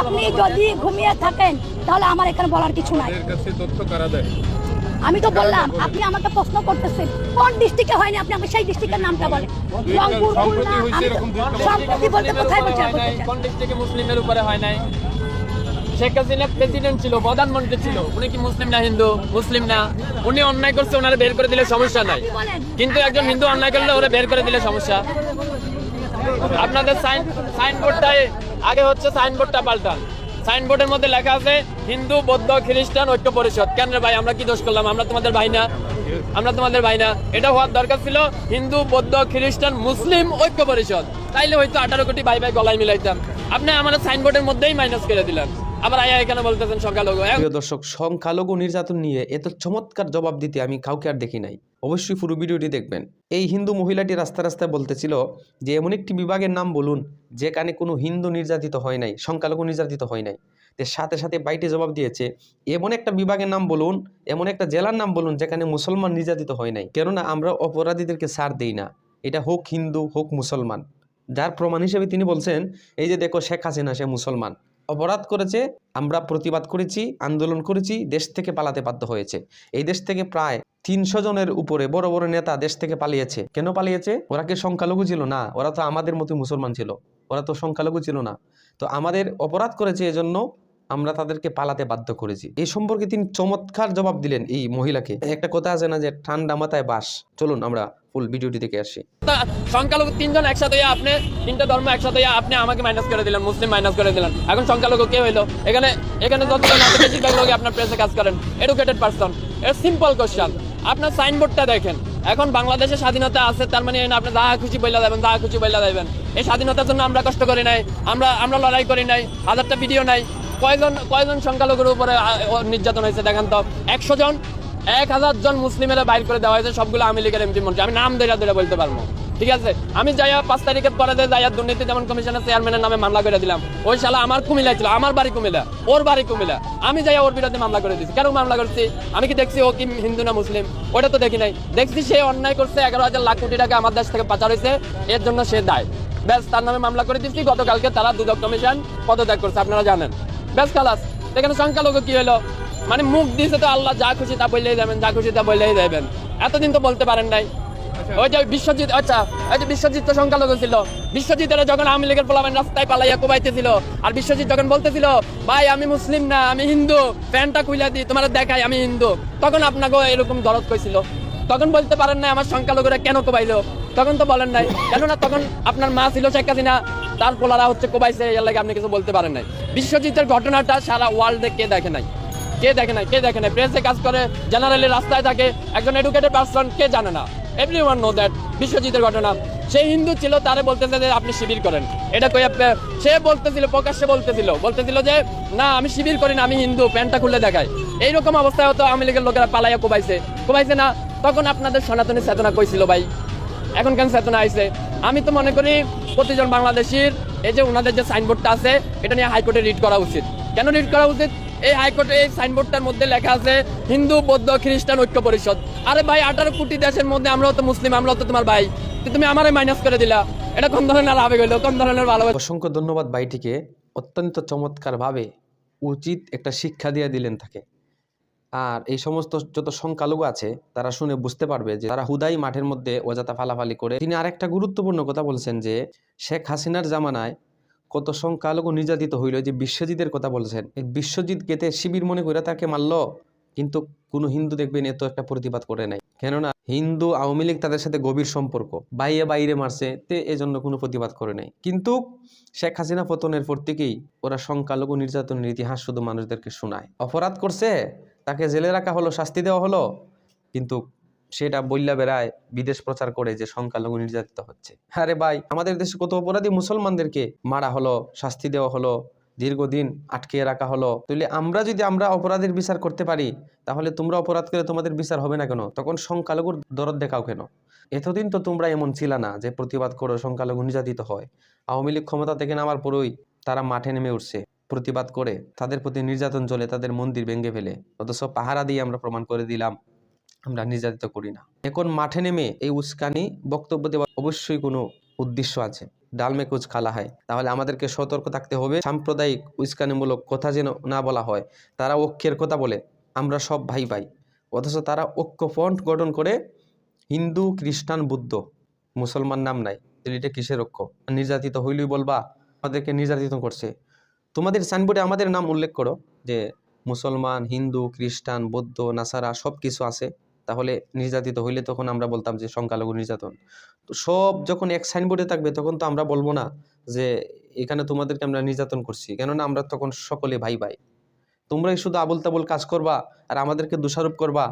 আপনি যদি ঘুমিয়ে থাকেন তাহলে আমার এখানে বলার কিছু নাই। আমি তো বললাম আপনি আমাকে প্রশ্ন করতেছেন। কোন ডিস্ট্রিক্টে হয়নি আপনি? আমাকে সেই ডিস্ট্রিক্টের নামটা বলেন। রংপুর সম্প্রতি খুলনা বলতে কোথায় বলছেন কোন ডিস্ট্রিক্টে মুসলিমের উপরে হয় নাই? শেখ হাসিনা প্রেসিডেন্ট ছিল প্রধানমন্ত্রী ছিল। উনি কি মুসলিম না হিন্দু? মুসলিম না। উনি অন্যায় করছে ওনারা বের করে দিলে সমস্যা নাই। কিন্তু একজন হিন্দু অন্যায় করলে ওরা বের করে দিলে সমস্যা। আপনাদের সাইন সাইনবোর্ডটাই আগে হচ্ছে সাইনবোর্ডটা পাল্টান। সাইনবোর্ডের মধ্যে লেখা আছে, হিন্দু, বৌদ্ধ, খ্রিস্টান, ঐক্য পরিষদ। কেন ভাই, আমরা কি দোষ করলাম? আমরা তোমাদের ভাই না। আমরা তোমাদের ভাই না। এটা হওয়ার দরকার ছিল, হিন্দু, বৌদ্ধ, খ্রিস্টান, মুসলিম, ঐক্য পরিষদ। তাইলে হয়তো আঠারো কোটি ভাই ভাই গলায় মিলাইতাম। আপনি আমাদের সাইনবোর্ডের মধ্যেই মাইনাস করে দিলেন। সংখ্যালঘু? দর্শক, সংখ্যালঘু নির্যাতন নিয়ে এত চমৎকার জবাব দিতে আমি কাউকে আর দেখি নাই। অবশ্যই পুরো ভিডিওটি দেখবেন। এই হিন্দু মহিলাটি রাস্তা রাস্তায় বলতেছিল যে, এমন একটি বিভাগের নাম বলুন, যেখানে কোনো হিন্দু নির্যাতিত হয় নাই, সংখ্যালঘু নির্যাতিত হয় নাই। এর সাথে সাথে বাইটে জবাব দিয়েছে, এমন একটা বিভাগের নাম বলুন, এমন একটা জেলার নাম বলুন, যেখানে মুসলমান নির্যাতিত হয় নাই। কেননা আমরা অপরাধীদেরকে ছাড় দেই না। এটা হোক হিন্দু, হোক মুসলমান। যার প্রমাণ হিসেবে তিনি বলছেন, এই যে দেখো শেখ হাসিনা, সে মুসলমান। অপরাধ করেছে, আমরা প্রতিবাদ করেছি, আন্দোলন করেছি, দেশ থেকে পালাতে বাধ্য হয়েছে। এই দেশ থেকে প্রায় তিনশো জনের উপরে বড় বড় নেতা দেশ থেকে পালিয়েছে। কেন পালিয়েছে? ওরা কি সংখ্যালঘু ছিল না? ওরা তো আমাদের মতো মুসলমান ছিল। ওরা তো সংখ্যালঘু ছিল না। তো আমাদের অপরাধ করেছে এজন্য আমরা তাদেরকে পালাতে বাধ্য করেছি। এই সম্পর্কে তিনি চমৎকার জবাব দিলেন এই মহিলাকে। একটা কথা আছে না যে, ঠান্ডা মাথায় বাস। চলুন আমরা ফুল ভিডিওটি দেখে আসি। সংখ্যালঘু তিনজন একসাথে আপনি, তিনটা ধর্ম একসাথে আপনি আমাকে মাইনাস করে দিলেন, মুসলিম মাইনাস করে দিলেন। এখন সংখ্যালঘু কে হইল? এখানে এখানে যতজন আছে, বেশিরভাগ লোক আপনার প্রেসে কাজ করেন। এডুকেটেড পারসন এর সিম্পল কোশ্চেন আপনার সাইনবোর্ডটা দেখেন। এখন বাংলাদেশে স্বাধীনতা আছে, তার মানে আপনি যা খুশি বইলা যাবেন যা খুশি বইলা যাবেন এই স্বাধীনতার জন্য আমরা কষ্ট করি নাই, আমরা আমরা লড়াই করি নাই, হাজারটা ভিডিও নাই। কয়জন কয়জন সংখ্যালঘুর উপরে নির্যাতন হয়েছে, দেখেন তো। একশো জন এক হাজার জন মুসলিমেরা বাইর করে দেওয়া হয়েছে, সবগুলো আওয়ামী লীগের এমপি মন্ত্রী। আমি নাম ধরে ধরে বলতে পারব। ঠিক আছে? আমি যাইয়া পাঁচ তারিখের পরে যাইয়া দুর্নীতি যেমন কমিশনের চেয়ারম্যানের নামে মামলা করে দিলাম, ওই শালা আমার কুমিল্লা ছিল, আমার বাড়ি কুমিল্লা, ওর বাড়ি কুমিল্লা। আমি যাইয়া ওর বিরুদ্ধে মামলা করে দিচ্ছি কেন মামলা করছি? আমি কি দেখছি ও কি হিন্দু না মুসলিম? ওটা তো দেখি নাই। দেখছি সে অন্যায় করছে, এগারো হাজার লাখ কোটি টাকা আমার দেশ থেকে পাচার হয়েছে, এর জন্য সে দায়। ব্যাস, তার নামে মামলা করে দিচ্ছি গতকালকে তারা দুদক কমিশন পদত্যাগ করছে, আপনারা জানেন। ব্যাস, খালাস। এখানে সংখ্যালঘু কি হলো? মানে মুখ দিয়েছে তো আল্লাহ যা খুশি তা বললেই যাবেন যা খুশি তা বললেই যাবেন এতদিন তো বলতে পারেন নাই। ওই যে বিশ্বজিৎ আচ্ছা ওই যে বিশ্বজিৎ তো সংখ্যালঘু ছিল। বিশ্বজিতের যখন আওয়ামী লীগের পোলাবেন রাস্তায় পালাইয়া কোবাইতেছিল আর বিশ্বজিৎ যখন বলতেছিল ভাই আমি মুসলিম না আমি হিন্দু প্যান্টটা খুইলা দিই তোমার দেখাই আমি হিন্দু। তখন আপনাকে এরকম দরদ কইছিল। তখন বলতে পারেন না আমার সংখ্যালঘুরা কেন কোবাইলো। তখন তো বলেন নাই। কেননা তখন আপনার মা ছিল শেখ হাসিনা তার পোলারা হচ্ছে কোবাইছে এর লাগে আপনি কিছু বলতে পারেন নাই। বিশ্বজিতের ঘটনাটা সারা ওয়ার্ল্ডে কে দেখে নাই? কে দেখে নাই, কে দেখে নাই? প্রেসে কাজ করে জেনারেলি রাস্তায় থাকে, একজন এডুকেটেড পার্সন কে জানে না? এভরি ওয়ান নো দ্যাট বিশ্বজিতের ঘটনা। সে হিন্দু ছিল, তারে বলতেছে যে আপনি শিবির করেন। এটা কই সে বলতেছিল, প্রকাশ্যে বলতেছিল। বলতেছিল যে, না, আমি শিবির করি না, আমি হিন্দু, প্যান্টটা খুলে দেখাই। এইরকম অবস্থায় হতো আওয়ামী লীগের লোকেরা পালাইয়া কোবাইছে। কোবাইছে না, তখন আপনাদের সনাতনী চেতনা কইছিল ভাই? এখন কেন চেতনা আইছে? আমি তো মনে করি প্রতিজন বাংলাদেশির, এই যে ওনাদের যে সাইনবোর্ডটা আছে, এটা নিয়ে হাইকোর্টে রিড করা উচিত। কেন রিড করা উচিত? এই হাইকোর্টে এই সাইনবোর্ডটার মধ্যে লেখা আছে, হিন্দু, বৌদ্ধ, খ্রিস্টান ঐক্য পরিষদ। আরে ভাই, আঠারো কোটি দেশের মধ্যে আমরাও তো মুসলিম, আমরাও তো তোমার ভাই। তুমি আমারে মাইনাস করে দিলা। এটা কোন ধরনের আবেগ হইল? কোন ধরনের ভালোবাসা অসংখ্য ধন্যবাদ ভাইটিকে। অত্যন্ত চমৎকারভাবে উচিত একটা শিক্ষা দিয়ে দিলেন তাকে। আর এই সমস্ত যত সংখ্যালঘু আছে, তারা শুনে বুঝতে পারবে যে তারা হুদাই মাঠের মধ্যে অযথা ফালাফালি করে। তিনি আরেকটা গুরুত্বপূর্ণ কথা বলছেন যে, শেখ হাসিনার জামানায় কত সংখ্যালঘু নির্যাতিত হইল যে বিশ্বজিতের কথা বলছেন, এই বিশ্বজিৎ গেতে শিবির মনে করে তাকে মারলো, কিন্তু কোনো হিন্দু দেখবেন এত একটা প্রতিবাদ করে নাই। কেননা হিন্দু আওয়ামী লীগ তাদের সাথে গভীর সম্পর্ক, বাইরে বাইরে মারছে, তে এজন্য কোনো প্রতিবাদ করে নাই। কিন্তু শেখ হাসিনা পতনের পর থেকেই ওরা সংখ্যালঘু নির্যাতনের ইতিহাস শুধু মানুষদেরকে শোনায়। অপরাধ করছে, তাকে জেলে রাখা হলো, শাস্তি দেওয়া হলো, কিন্তু সেটা বইলা বেড়ায় বিদেশ প্রচার করে যে সংখ্যালঘু নির্যাতিত হচ্ছে। আরে ভাই, আমাদের দেশে কত অপরাধী মুসলমানদেরকে মারা হলো, শাস্তি দেওয়া হলো, দীর্ঘদিন আটকে রাখা হলো। তাহলে আমরা যদি আমরা অপরাধের বিচার করতে পারি, তাহলে তোমরা অপরাধ করে তোমাদের বিচার হবে না কেন? তখন সংখ্যালঘুর দরদ দেখাও কেন? এতদিন তো তোমরা এমন ছিল না যে প্রতিবাদ করো সংখ্যালঘু নির্যাতিত হয়। আওয়ামী লীগ ক্ষমতা থেকে নামার পরই তারা মাঠে নেমে উঠছে। প্রতিবাদ করে তাদের প্রতি নির্যাতন চলে, তাদের মন্দির ভেঙে ফেলে। অথচ পাহারা দিয়ে আমরা প্রমাণ করে দিলাম আমরা নির্যাতিত করি না। এখন মাঠে নেমে এই উস্কানি, বক্তব্য দেওয়ার অবশ্যই কোনো উদ্দেশ্য আছে। ডালমে কুচ খালা হয় তাহলে আমাদেরকে সতর্ক থাকতে হবে। সাম্প্রদায়িক উস্কানিমূলক কথা যেন না বলা হয়, তারা ঐক্যের কথা বলে, আমরা সব ভাই ভাই অথচ তারা ঐক্য ফ্রন্ট গঠন করে হিন্দু, খ্রিস্টান, বুদ্ধ, মুসলমান নাম নাই। এটা কিসের ঐক্য? নির্যাতিত হইলেই বলবা, আমাদেরকে নির্যাতিত করছে। তোমাদের সাইনবোর্ডে আমাদের নাম উল্লেখ করো, যে মুসলমান, হিন্দু, খ্রিস্টান, বৌদ্ধ, নাসারা সব কিছু আছে। তাহলে নির্যাতিত হইলে তখন আমরা বলতাম যে সংখ্যালঘু নির্যাতন। তো সব যখন এক সাইনবোর্ডে থাকবে তখন তো আমরা বলব না যে এখানে তোমাদেরকে আমরা নির্যাতন করছি, কেননা আমরা তখন সকলে ভাই ভাই। তোমরাই শুধু আবল তাবল কাজ করবা আর আমাদেরকে দোষারোপ করবা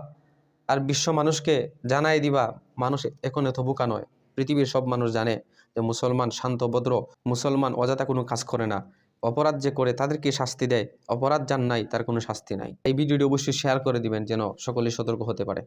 আর বিশ্ব মানুষকে জানাই দিবা, মানুষ এখন এত বোকা নয়। পৃথিবীর সব মানুষ জানে যে মুসলমান শান্ত, ভদ্র, মুসলমান অযথা কোনো কাজ করে না। অপরাধ যে করে তাদেরকে শাস্তি দেয়, অপরাধ যার নাই তার কোনো শাস্তি নাই। এই ভিডিওটি অবশ্যই শেয়ার করে দিবেন যেন সকলে সতর্ক হতে পারে।